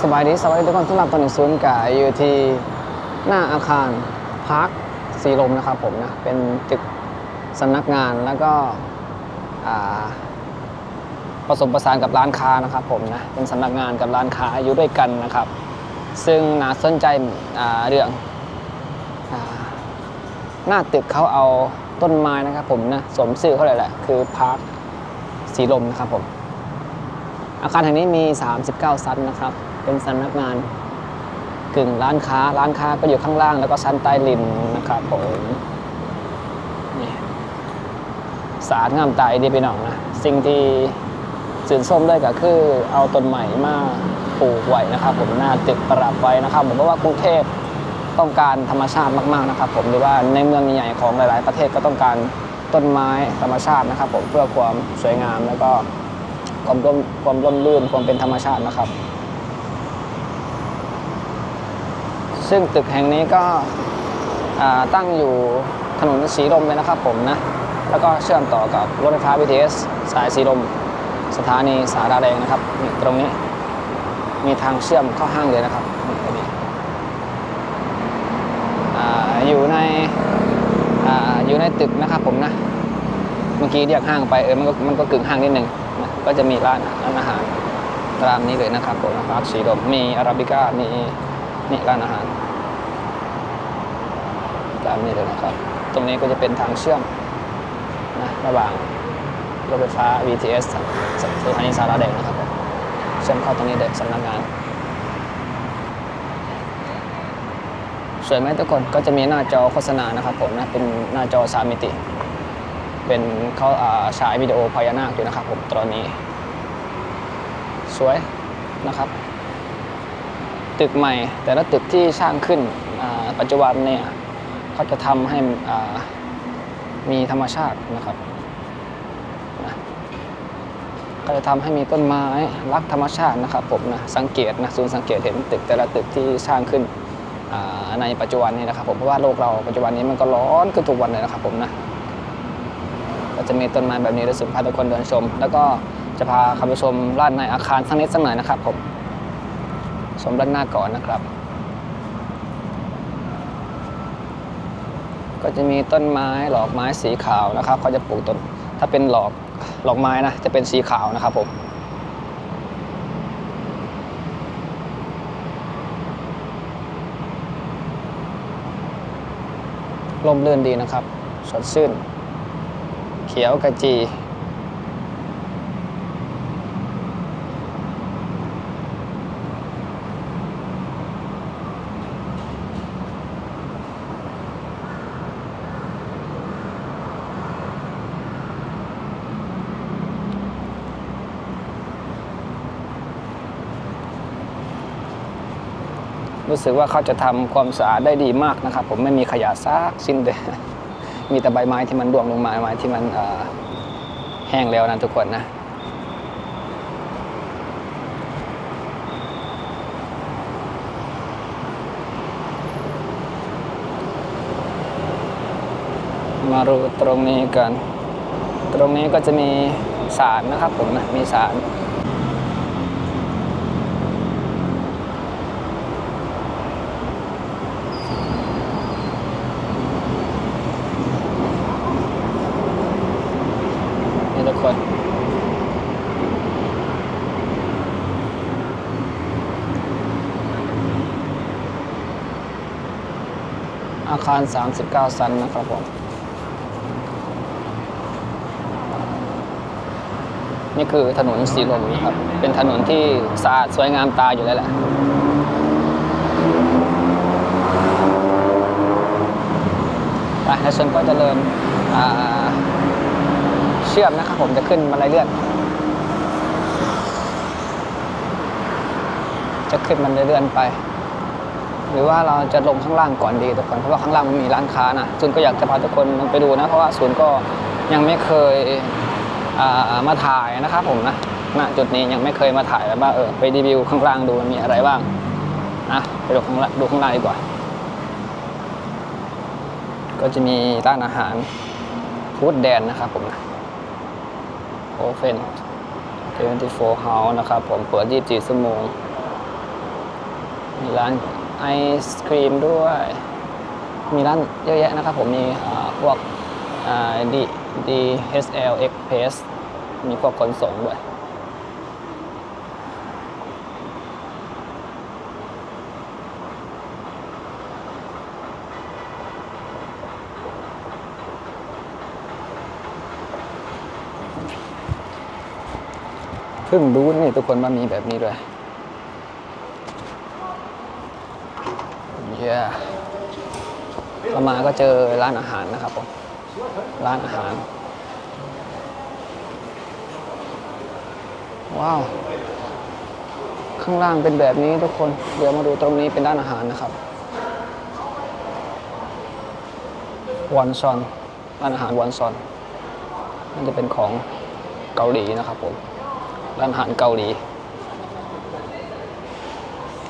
สบายดีสวัสดีทุกคนสำหรับตอนนี้ศูนย์กายอยู่ที่หน้าอาคารพาร์คสีลมนะครับผมนะ เป็นตึกสำนักงานแล้วก็ผสมประสานกับร้านค้านะครับผมนะ เป็นสำนักงานกับร้านค้าอยู่ด้วยกันนะครับ ซึ่งน่าสนใจเรื่องอหน้าตึกเขาเอาต้นไม้นะครับผมนะสมชื่อเขาเลยแหละ คือพาร์คสีลมนะครับผมอาคารแห่งนี้มี 39 ชั้นนะครับ เป็นสำนักงานกึ่งร้านค้า ร้านค้าก็อยู่ข้างล่าง แล้วก็ชั้นใต้ลินนะครับผมนี่สาดงามตายดีไปหน่องนะสิ่งที่สื่นส้มด้วยก็คือเอาต้นใหม่มาปลูกไว้นะครับผมหน้าตึกประดับไว้นะครับผมเพราะว่ากรุงเทพต้องการธรรมชาติมากๆนะครับ ผมหรือว่าในเมืองใหญ่ๆของหลาย ๆ ประเทศก็ต้องการต้นไม้ธรรมชาตินะครับ ผมเพื่อความสวยงามแล้วก็ความร่มความร่มรื่นความเป็นธรรมชาตินะครับ ซึ่งตึกแห่งนี้ก็ตั้งอยู่ถนนสีลมเลยนะครับผมนะ แล้วก็เชื่อมต่อกับรถไฟฟ้า BTS สายสีลม สถานีสาราแดงนะครับ ตรงนี้มีทางเชื่อมเข้าห้างเลยนะครับอยู่ในออยู่ในตึกนะครับผมนะ เมื่อกี้เรียกห้างไปเออมันก็มันก็กึ่งห้างนิดหนึ่งนะก็จะมีร้านร้านอาหารตามนี้เลยนะครับผมพาร์คสีลมมีอาราบิก้ามี นี่ร้านอาหารตามนี้เลยนะครับ ตรงนี้ก็จะเป็นทางเชื่อมนะระหว่างรถไฟฟ้า BTS สถานีสาราแดงนะครับผมเชื่อมเข้าตรงนี้เลยสำนักงาน สวยไหมทุกคนก็จะมีหน้าจอโฆษณานะครับผมนะเป็นหน้าจอสามมิติ เป็นเขาอ่าฉายวิดีโอพญานาคอยู่นะครับผมตอนนี้ สวยนะครับ ตึกใหม่ แต่ละตึกที่สร้างขึ้นปัจจุบันเนี่ยเขาจะทำให้มีธรรมชาตินะครับนะก็จะทำให้มีต้นไม้รักธรรมชาตินะครับผมนะสังเกตนะศูนย์สังเกตเห็นตึกแต่ละตึกที่สร้างขึ้นในปัจจุบันนี้นะครับผมเพราะว่าโลกเราปัจจุบันนี้มันก็ร้อนขึ้นทุกวันเลยนะครับผมนะก็จะมีต้นไม้แบบนี้รู้สึกพาทุกคนเดินชม แล้วก็จะพาเข้าไปชมด้านในอาคารสักนิดสักหน่อยนะครับผม ชมด้านหน้าก่อนนะครับ ก็จะมีต้นไม้หลอกไม้สีขาวนะครับเขาจะปลูกต้นถ้าเป็นหลอกหลอกไม้นะจะเป็นสีขาวนะครับผมลมเลื่นดีนะครับ สดชื่น เขียวกระจี รู้สึกว่าเขาจะทำความสะอาดได้ดีมากนะครับ ผมไม่มีขยะซากสิ้นเลยมีแต่ใบไม้ที่มันร่วงลงมาไม้ที่มันแห้งแล้วนะทุกคนนะมาดูตรงนี้กัน ตรงนี้ก็จะมีสารนะครับผมนะ มีสาร อาคาร 39 ชั้นนะครับผม นี่คือถนนสีลมนะครับ เป็นถนนที่สะอาดสวยงามตาอยู่แล้วแหละไปแล้วฉันก็จะเดินอ่าเชื่อมนะครับผมจะขึ้นบันไดเลื่อนจะขึ้นบันไดเลื่อนไป หรือว่าเราจะลงข้างล่างก่อนดีทุกคนเพราะว่าข้างล่างมันมีร้านค้านะศูนก็อยากจะพาทุกคนลงไปดูนะเพราะว่าศูนย์ก็ยังไม่เคยามาถ่ายนะครับผมนะณจุดนี้ยังไม่เคยมาถ่ายแบบว่าเออไปรีวิวข้างล่างดูมันมีอะไรบ้างนะไปดูข้างล่างดูข้างล่างดีกว่า ก็จะมีร้านอาหารฟู้ดแดนนะครับผมนะโอเฟน24 House นะครับผมเปิด 24 ชั่วโมงมีร้าน ไอศครีมด้วย มีร้านเยอะแยะนะครับผมมีพวกดี DHL Express มีพวกขนส่งด้วยเพิ่งรู้นี่ทุกคนว่ามีแบบนี้ด้วย เย้เรามาก็เจอร้านอาหารนะครับผมร้านอาหาร ว้าว ข้างล่างเป็นแบบนี้ทุกคน เดี๋ยวมาดูตรงนี้เป็นร้านอาหารนะครับวันซอนร้านอาหารวันซอนน่าจะเป็นของเกาหลีนะครับผมร้านอาหารเกาหลี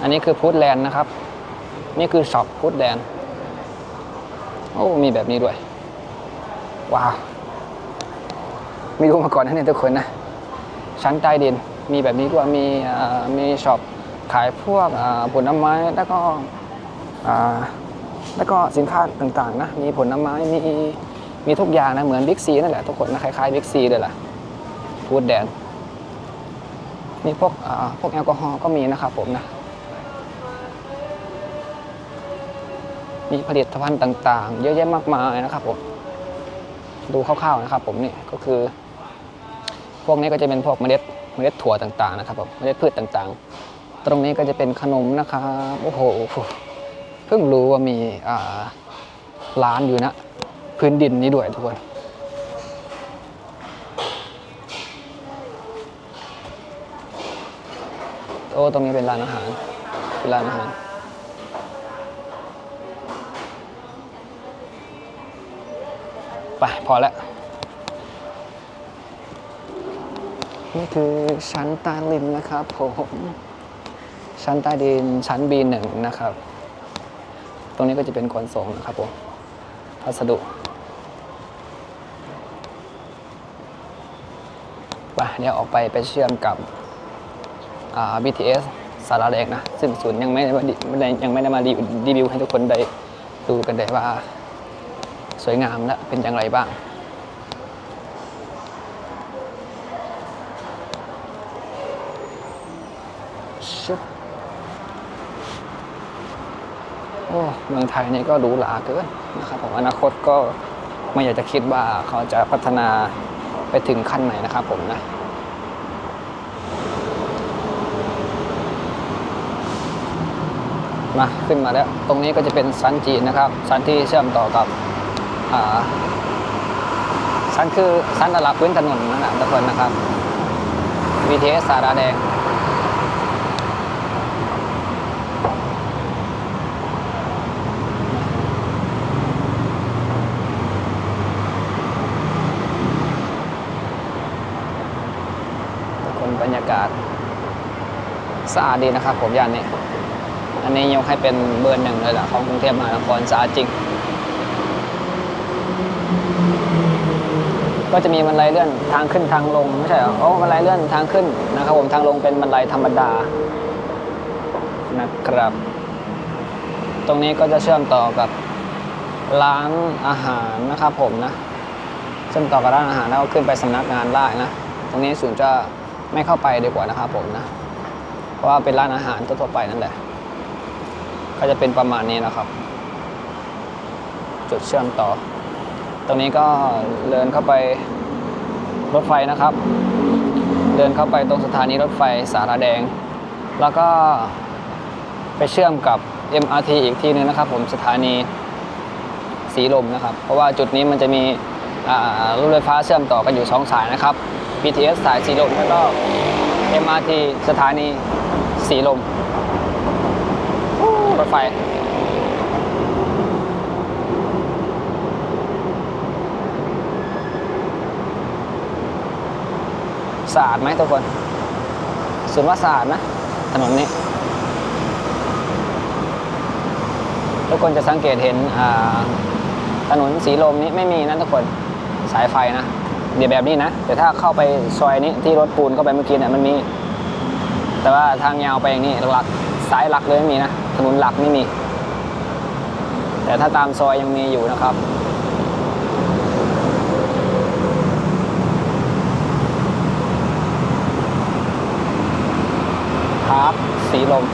อันนี้คือพูดแลนด์นะครับ นี่คือช็อปพูดแลนโอ้ มีแบบนี้ด้วย ว้าว ไม่รู้มาก่อนนะเนี่ยทุกคนนะ ชั้นใต้ดิน มีแบบนี้ด้วย มีมีช็อปขายพวกผลไม้ แล้วก็แล้วก็สินค้าต่างๆนะ มีผลไม้ มีมีทุกอย่างนะ เหมือนบิ๊กซีนั่นแหละทุกคนนะ คล้ายๆบิ๊กซีเลยแหละพูดแดน มีพวกพวกแอลกอฮอล์ก็มีนะครับผมนะ มีผลิตภัณฑ์ต่างๆ เยอะแยะมากมายนะครับผมดูคร่าวๆนะครับผมนี่ก็คือ พวกนี้ก็จะเป็นพวกเมล็ดเมล็ดถั่วต่างๆนะครับผมเมล็ดพืชต่างๆ ตรงนี้ก็จะเป็นขนมนะครับโอ้โหเพิ่งรู้ว่ามีร้านอยู่นะ พื้นดินนี้ด้วยทุกคนโอ้ตรงนี้เป็นร้านอาหารเป็นร้านอาหาร ไป พอแล้วนี่คือชั้นใต้ดินนะครับผมชั้นใต้ดินชั้น B1 นะครับ ตรงนี้ก็จะเป็นขนส่งนะครับผมพัสดุไปเดี๋ยวออกไปไปเชื่อมกับอ่า BTS สาราแดงนะซึ่งศูนย์ยังไม่ได้มายังไม่ได้มารีวิวให้ทุกคนได้ดูกันได้ว่า สวยงามและเป็นอย่างไรบ้างชึบโอ้เมืองไทยนี่ก็หรูหราเกินนะครับผมอนาคตก็ไม่อยากจะคิดว่าเขาจะพัฒนาไปถึงขั้นไหนนะครับผมนะมาขึ้นมาแล้ว ตรงนี้ก็จะเป็นชั้นจีนนะครับชั้นที่เชื่อมต่อกับ ชั้นคือชั้นระดับพื้นถนนนั่นแหละทุกคนนะครับ BTS สาราแดงทุกคนบรรยากาศสะอาดดีนะครับผมย่านนี้ อันนี้ยกให้เป็นเบอร์หนึ่งเลยแหละของกรุงเทพมหานครสะอาดจริง ก็จะมีบันไดเลื่อนทางขึ้นทางลงไม่ใช่เหรอโอ้บันไดเลื่อนทางขึ้นนะครับผมทางลงเป็นบันไดธรรมดานะครับ ตรงนี้ก็จะเชื่อมต่อกับร้านอาหารนะครับผมนะเชื่อมต่อกับร้านอาหารแล้วก็ขึ้นไปสำนักงานได้นะ ตรงนี้ศูนย์จะไม่เข้าไปดีกว่านะครับผมนะ เพราะว่าเป็นร้านอาหารทั่วไปนั่นแหละ ก็จะเป็นประมาณนี้นะครับ จุดเชื่อมต่อ ตรงนี้ก็เดินเข้าไปรถไฟนะครับ เดินเข้าไปตรงสถานีรถไฟสารแดง แล้วก็ไปเชื่อมกับ MRT อีกทีนึงนะครับ ผมสถานีสีลมนะครับ เพราะว่าจุดนี้มันจะมีรถไฟฟ้าเชื่อมต่อกันอยู่ 2 สายนะครับ BTS สายสีลมแล้วก็ MRT สถานีสีลมรถไฟ สะอาดไหมทุกคนส่วนว่าสะอาดนะ ถนนนี้ ทุกคนจะสังเกตเห็นถนนสีลมนี้ไม่มีนะทุกคนสายไฟนะ เดี๋ยวแบบนี้นะ แต่ถ้าเข้าไปซอยนี้ที่รถปูนเข้าไปเมื่อกี้เนี่ยมันมี แต่ว่าทางยาวไปอย่างนี้หลักสายหลักเลยไม่มีนะถนนหลักไม่มี แต่ถ้าตามซอยยังมีอยู่นะครับ ครับ สีลม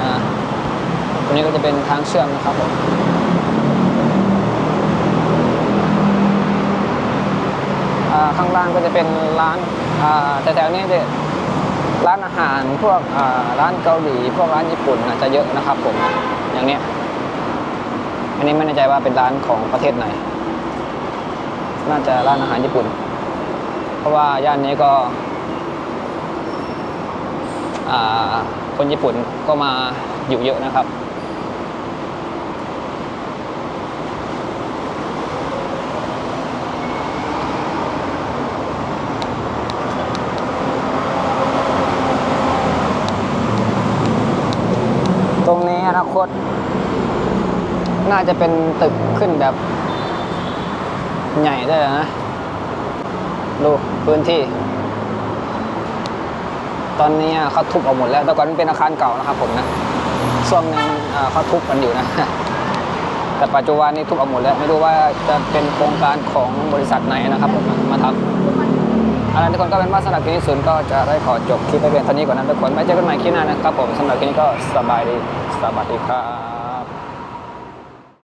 อ่าตัวนี้ก็จะเป็นทางเชื่อมนะครับผมอ่าข้างล่างก็จะเป็นร้านอ่าแถวๆนี้จะร้านอาหารพวกอ่าร้านเกาหลี พวกร้านญี่ปุ่นจจะเยอะนะครับผมอย่างเนี้ย อันนี้ไม่แน่ใจว่าเป็นร้านของประเทศไหน น่าจะร้านอาหารญี่ปุ่น เพราะว่าย่านนี้ก็คนญี่ปุ่นก็มาอยู่เยอะนะครับ ตรงนี้อนาคต น่าจะเป็นตึกขึ้นแบบ ใหญ่ได้เลยนะ ดูพื้นที่ ตอนนี้เขาทุบออกหมดแล้ว แต่ก่อนมันเป็นอาคารเก่านะครับผมนะช่วงหนึงอ่าเขาทุบกันอยู่นะ แต่ปัจจุบันนี้ทุบออกหมดแล้ว ไม่รู้ว่าจะเป็นโครงการของบริษัทไหนนะครับผมมาทำอะไรทุกคนก็เป็นว่าสำหรับคลิปนี้ศูนย์ก็จะได้ขอจบคลิปไปเพียงเท่านี้ก่อนนะทุกคนไว้เจอกันใหม่คลิปหน้านะครับผมสำหรับคลิปนี้ก็สบายดี สวัสดีครับ